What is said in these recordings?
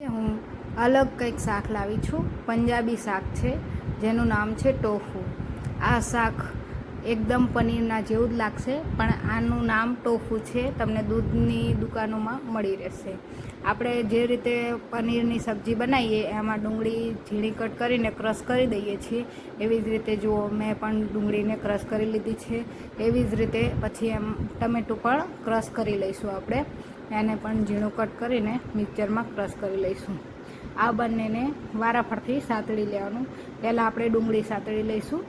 હું અલગ કંઈક શાક લાવી છું. પંજાબી શાક છે, જેનું નામ છે ટોફુ. આ શાક એકદમ પનીરના જેવું જ લાગશે, પણ આનું નામ ટોફુ છે, તમને દૂધની દુકાનોમાં મળી રહેશે. આપણે જે રીતે પનીરની સબ્જી બનાવીએ, એમાં ડુંગળી ઝીણી કટ કરીને ક્રશ કરી દઈએ છીએ. એવી જ રીતે જુઓ, મેં પણ ડુંગળીને ક્રશ કરી લીધી છે. એવી જ રીતે પછી એમ ટમેટું પણ ક્રશ કરી લઈશું આપણે. એને પણ ઝીણું કટ કરીને મિક્સરમાં ક્રશ કરી લઈશું. આ બંનેને વારાફરથી સાતળી લેવાનું. પહેલાં આપણે ડુંગળી સાતળી લઈશું.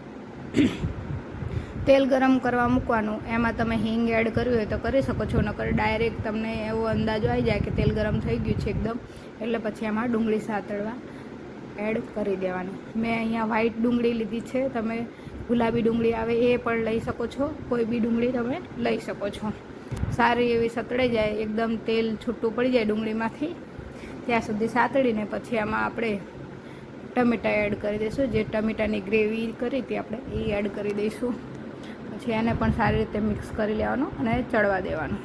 તેલ ગરમ કરવા મૂકવાનું. એમાં તમે હિંગ એડ કર્યું હોય તો કરી શકો છો. નકર ડાયરેક્ટ તમને એવો અંદાજો આવી જાય કે તેલ ગરમ થઈ ગયું છે એકદમ. એટલે પછી એમાં ડુંગળી સાતળવા એડ કરી દેવાની. મેં અહીંયા વ્હાઈટ ડુંગળી લીધી છે. તમે ગુલાબી ડુંગળી આવે એ પણ લઈ શકો છો. કોઈ બી ડુંગળી તમે લઈ શકો છો. સારી એવી સતળાઈ જાય, એકદમ તેલ છૂટું પડી જાય ડુંગળીમાંથી, ત્યાં સુધી સાતળીને પછી આમાં આપણે ટમેટા એડ કરી દઈશું. જે ટમેટાની ગ્રેવી કરી હતી આપણે એ એડ કરી દઈશું. પછી એને પણ સારી રીતે મિક્સ કરી લેવાનું અને ચડવા દેવાનું.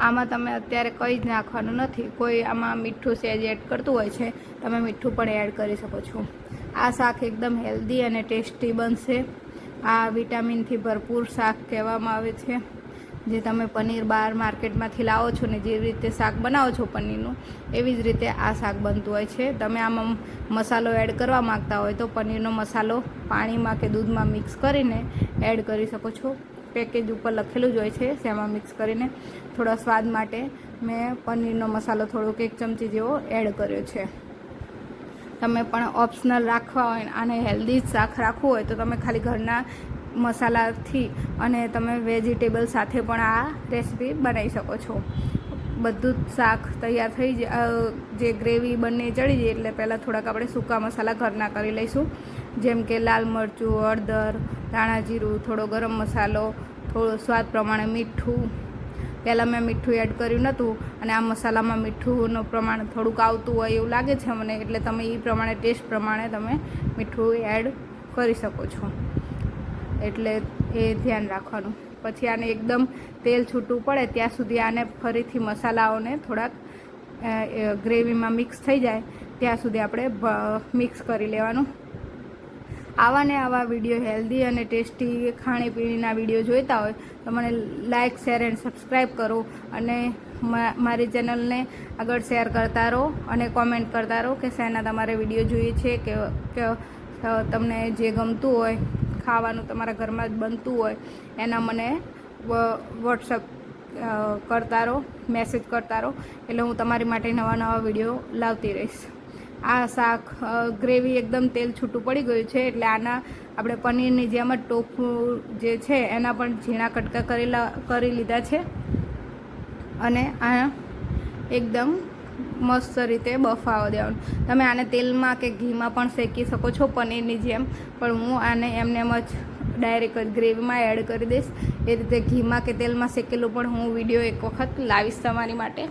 આમાં તમે અત્યારે કંઈ જ નાખવાનું નથી. કોઈ આમાં મીઠું સેજ એડ કરતું હોય છે, તમે મીઠું પણ એડ કરી શકો છો. આ શાક એકદમ હેલ્ધી અને ટેસ્ટી બનશે. આ વિટામિનથી ભરપૂર શાક કહેવામાં આવે છે. જે તમે પનીર બહાર માર્કેટમાંથી લાવો છો ને જેવી રીતે શાક બનાવો છો પનીરનું, એવી જ રીતે આ શાક બનતું હોય છે. તમે આમાં મસાલો એડ કરવા માગતા હોય તો પનીરનો મસાલો પાણીમાં કે દૂધમાં મિક્સ કરીને એડ કરી શકો છો. પેકેજ ઉપર લખેલું જ હોય છે, શેમાં મિક્સ કરીને. થોડા સ્વાદ માટે મેં પનીરનો મસાલો થોડોક એક ચમચી જેવો એડ કર્યો છે. તમે પણ ઓપ્શનલ રાખવા હોય અને હેલ્ધી શાક રાખવું હોય તો તમે ખાલી ઘરના મસાલાથી અને તમે વેજીટેબલ સાથે પણ આ રેસીપી બનાવી શકો છો. બધું જ શાક તૈયાર થઈ જાય જે ગ્રેવી બંને ચડી જાય એટલે પહેલાં થોડાક આપણે સૂકા મસાલા ઘરના કરી લઈશું. જેમ કે લાલ મરચું, હળદર, ધાણા જીરું, થોડો ગરમ મસાલો, થોડો સ્વાદ પ્રમાણે મીઠું. પહેલાં મેં મીઠું એડ કર્યું નહોતું અને આ મસાલામાં મીઠુંનું પ્રમાણ થોડુંક આવતું હોય એવું લાગે છે મને, એટલે તમે એ પ્રમાણે ટેસ્ટ પ્રમાણે તમે મીઠું એડ કરી શકો છો. એટલે એ ધ્યાન રાખવાનું. પછી આને એકદમ તેલ છૂટું પડે ત્યાં સુધી આને ફરીથી મસાલાઓને થોડાક ગ્રેવીમાં મિક્સ થઈ જાય, ત્યાં સુધી આપણે મિક્સ કરી લેવાનું. આવા ને આવા વીડિયો હેલ્ધી અને ટેસ્ટી ખાણીપીણીના વીડિયો જોઈતા હોય, તો મને લાઇક શેર એન્ડ સબસ્ક્રાઈબ કરો અને મારી ચેનલને આગળ શેર કરતા રહો અને કોમેન્ટ કરતા રહો કે શેના તમારે વીડિયો જોઈએ છે, કે તમને જે ગમતું હોય ખાવાનું તમારા ઘરમાં જ બનતું હોય, એના મને વોટ્સઅપ કરતા રહો મેસેજ કરતા રહો એટલે હું તમારી માટે નવા નવા વીડિયો લાવતી રહીશ. આ શાક ગ્રેવી એકદમ તેલ છૂટું પડી ગયું છે, એટલે આના આપણે પનીરની જેમ જ ટોફું જે છે, એના પણ ઝીણા કટકા કરેલા, કરી લીધા છે. અને આ એકદમ મસ્ત રીતે બફાવા દેવાનું. તમે આને તેલમાં કે ઘીમાં પણ શેકી શકો છો પનીરની જેમ. પણ હું આને એમને એમ જ ડાયરેક્ટ ગ્રેવીમાં એડ કરી દઈશ. એ રીતે ઘીમાં કે તેલમાં શેકેલું પણ હું વીડિયો એક વખત લાવીશ તમારી માટે.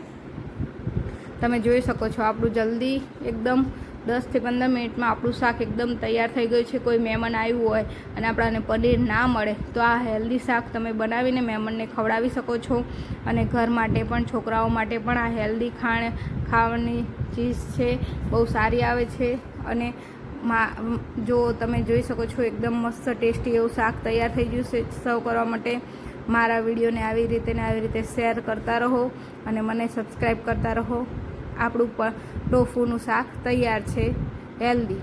તમે જોઈ શકો છો આપણું જલ્દી એકદમ દસથી પંદર મિનિટમાં આપણું શાક એકદમ તૈયાર થઈ ગયું છે. કોઈ મહેમાન આવ્યું હોય અને આપણાને પનીર ના મળે, તો આ હેલ્ધી શાક તમે બનાવીને મહેમાનને ખવડાવી શકો છો. અને ઘર માટે પણ, છોકરાઓ માટે પણ આ હેલ્ધી ખાણ, ખાવાની ચીઝ છે. બહુ સારી આવે છે. અને જો તમે જોઈ શકો છો, એકદમ મસ્ત ટેસ્ટી એવું શાક તૈયાર થઈ ગયું છે સર્વ કરવા માટે. મારા વિડીયોને આવી રીતે ને આવી રીતે શેર કરતા રહો અને મને સબસ્ક્રાઈબ કરતા રહો. આપણું પણ ટોફુનું શાક તૈયાર છે. હેલ્ધી.